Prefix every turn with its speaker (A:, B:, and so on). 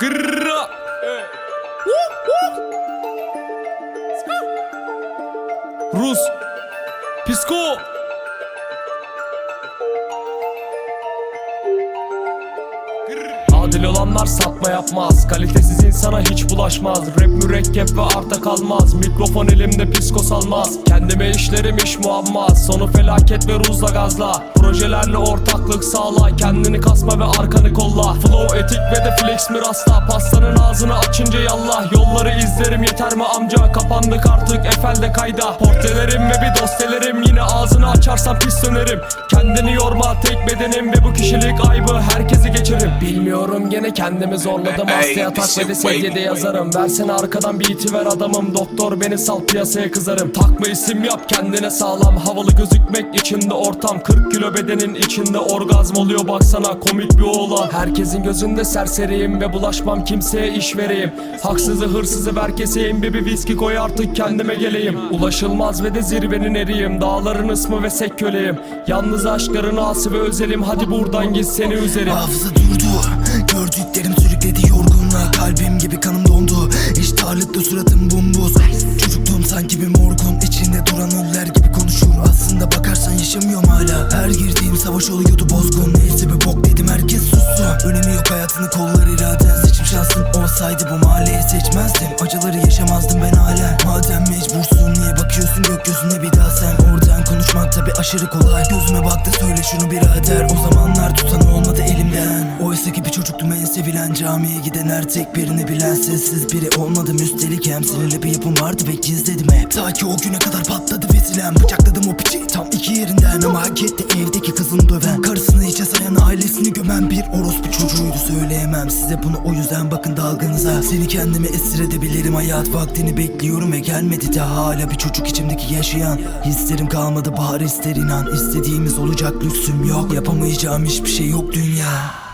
A: Gırra. Rus. Psiko. Adil olanlar satma yapmaz. Kalitesiz insana hiç bulaşmaz. Rap mürekkep ve arta kalmaz. Mikrofon elimde psiko salmaz. Kendime işlerim iş muammaz Sonu felaket ve ruzla gazla. Projelerle ortaklık sağla. Kendini kasma ve arkanı kolla. Flow etik ve de flex mi rasta Pastanın ağzını açınca yallah Yolları izlerim yeter mi amca? Kapandık artık Efelde kayda. Portrelerim ve bir dostelerim Yine ağzını açarsan pis dönerim Kendini yorma tek bedenim Ve bu kişilik aybı herkesi geçerim. Bilmiyorum gene kendimi zorladım.
B: Hey,
A: Hasta yatak ve de sedyede yazarım. Versene arkadan beat'i ver adamım. Doktor beni sal piyasaya kızarım. Takma isim yap kendine sağlam. Havalı gözükmek içinde ortam. 40 kilo bedenin içinde orgazm oluyor. Baksana komik bir oğlan. Herkesin gözünde serseriyim ve bulaşmam kimseye iş vereyim. Haksızı hırsızı ver keseyim. Bir bir viski koy artık kendime geleyim. Ulaşılmaz ve de zirvenin eriyim. Dağların ısmı ve sek köleyim. Yalnız aşkların ası ve özelim. Hadi buradan git seni üzerim.
C: Hafıza durdu Gördüklerim sürükledi yorgunluğa. Kalbim gibi kanım dondu. İştahlıkta suratım bumbuz. Çocukluğum sanki bir morgun. İçinde duran ölüler gibi konuşur. Aslında bakarsan yaşamıyorum hala. Her girdiğim savaş oluyordu bozgun. Neyse bir bok dedim herkes sussun Önemi yok hayatını kollar iraden Seçim şansın olsaydı bu mahalleyi seçmezdim. Acıları yaşamazdım ben hala. Madem mecbursun niye bakıyorsun gökyüzüne bir daha sen? Oradan konuşmak tabi aşırı kolay. Gözüme baktı söyle şunu birader. O zamanlar tutan çocuktum en sevilen Camiye giden her tek birini bilen Sessiz biri olmadım. Üstelik hem Sinirli bir yapım vardı ve gizledim hep. Ta ki o güne kadar patladı vesilem Bıçakladım o piçi tam iki yerinden Ama hak etti. Evdeki kızını döven Karısını hiçe sayan ailesini gömen Bir orospu çocuğuydu. Söyleyemem Size bunu o yüzden bakın dalgınıza Seni kendime esir edebilirim. Hayat vaktini bekliyorum ve gelmedi de Hala bir çocuk içimdeki yaşayan Hislerim kalmadı. Bahar ister inan İstediğimiz olacak lüksüm yok. Yapamayacağım hiçbir şey yok dünya